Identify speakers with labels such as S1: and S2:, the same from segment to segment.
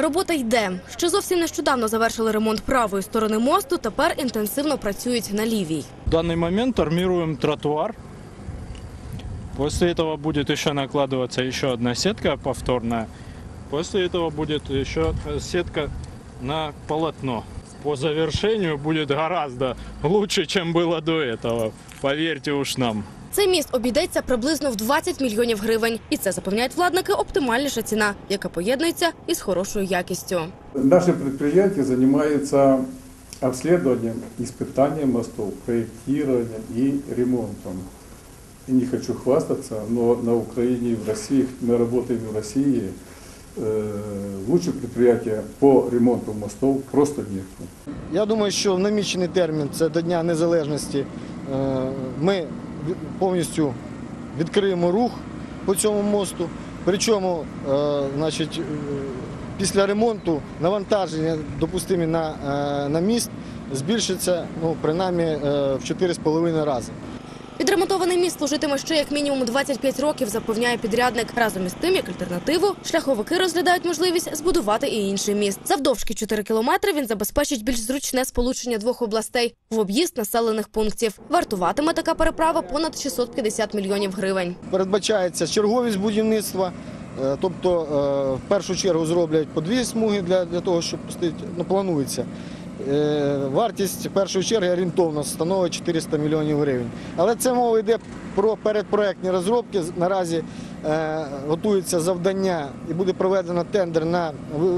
S1: Робота йде. Ще зовсім нещодавно завершили ремонт правої сторони мосту. Тепер інтенсивно працюють на лівій.
S2: В данный момент армируем тротуар. После этого будет еще накладываться еще одна сетка повторная. После этого будет еще сетка на полотно. По завершению будет гораздо лучше, чем было до этого. Поверьте уж нам.
S1: Цей міст обійдеться приблизно в 20 мільйонів гривень, і це запевняють владники оптимальніша ціна, яка поєднується із хорошою якістю.
S3: Наше предприятие занимается обследованием, испытанием мостов, проектированием и ремонтом. И не хочу хвастаться, но на Украине и в России, мы работаем и в России, э, лучше предприятия по ремонту мостов просто нет.
S4: Я думаю, що в намічений термін це до Дня Незалежності. е, Ми ві- повністю відкриємо рух по цьому мосту. Причому, е, е, після ремонту навантаження допустимі на, е, міст збільшиться ну, принаймні в 4,5 рази.
S1: Відремонтований міст служитиме ще як мінімум 25 років, запевняє підрядник. Разом із тим, як альтернативу, шляховики розглядають можливість збудувати і інший міст. Завдовжки 4 кілометри він забезпечить більш зручне сполучення двох областей в об'їзд населених пунктів. Вартуватиме така переправа понад 650 мільйонів гривень.
S4: Передбачається черговість будівництва, е, тобто е, в першу чергу зроблять по дві смуги для, для того, щоб пустити, ну, планується. Е, Вартість першої черги орієнтовно становить 400 мільйонів гривень. Але це мова йде про передпроектні розробки. Наразі е, готується завдання і буде проведено тендер на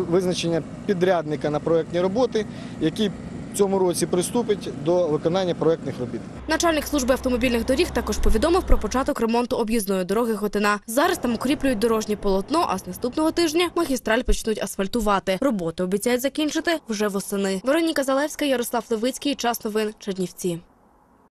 S4: визначення підрядника на проектні роботи, який цьому році приступить до виконання проектних робіт.
S1: Начальник служби автомобільних доріг також повідомив про початок ремонту об'їзної дороги Готина. Зараз там укріплюють дорожнє полотно, а з наступного тижня магістраль почнуть асфальтувати. Роботи обіцяють закінчити вже восени. Вероніка Залевська, Ярослав Левицький. Час новин Чернівці.